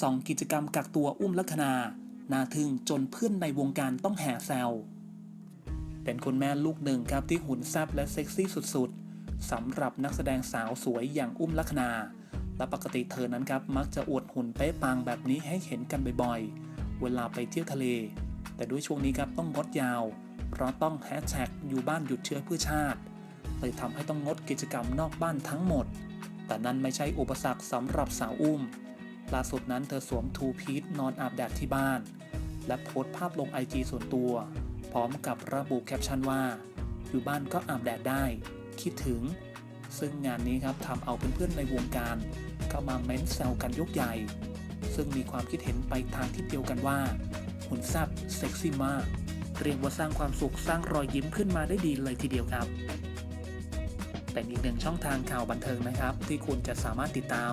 ส่องกิจกรรมกักตัวอุ้มลัคนานาทึ่งจนเพื่อนในวงการต้องแห่แซวเป็นคุณแม่ลูกหนึ่งครับที่หุ่นแซ่บและเซ็กซี่สุดๆสำหรับนักแสดงสาวสวยอย่างอุ้มลัคนาและปกติเธอนั้นครับมักจะอวดหุ่นเป๊ะปังแบบนี้ให้เห็นกันบ่อยๆ เวลาไปเที่ยวทะเล แต่ด้วยช่วงนี้ครับต้องงดยาว เพราะต้องแฮชแท็กอยู่บ้านหยุดเชื้อเพื่อชาติ เลยทำให้ต้องงดกิจกรรมนอกบ้านทั้งหมด แต่นั่นไม่ใช่อุปสรรคสำหรับสาวอุ้ม ล่าสุดนั้นเธอสวมทูพีทนอนอาบแดดที่บ้าน และโพสต์ภาพลงไอจีส่วนตัว พร้อมกับระบุแคปชั่นว่า อยู่บ้านก็อาบแดดได้ คิดถึง ซึ่งงานนี้ครับทำเอาเพื่อนๆในวงการเข้ามาเม้นแซวกันยกใหญ่ ซึ่งมีความคิดเห็นไปทางที่เดียวกันว่าหุ่นแซ่บเซ็กซี่มากเรียกว่าสร้างความสุขสร้างรอยยิ้มขึ้นมาได้ดีเลยทีเดียวครับ เป็นอีกหนึ่งช่องทางข่าวบันเทิงนะครับ ที่คุณจะสามารถติดตาม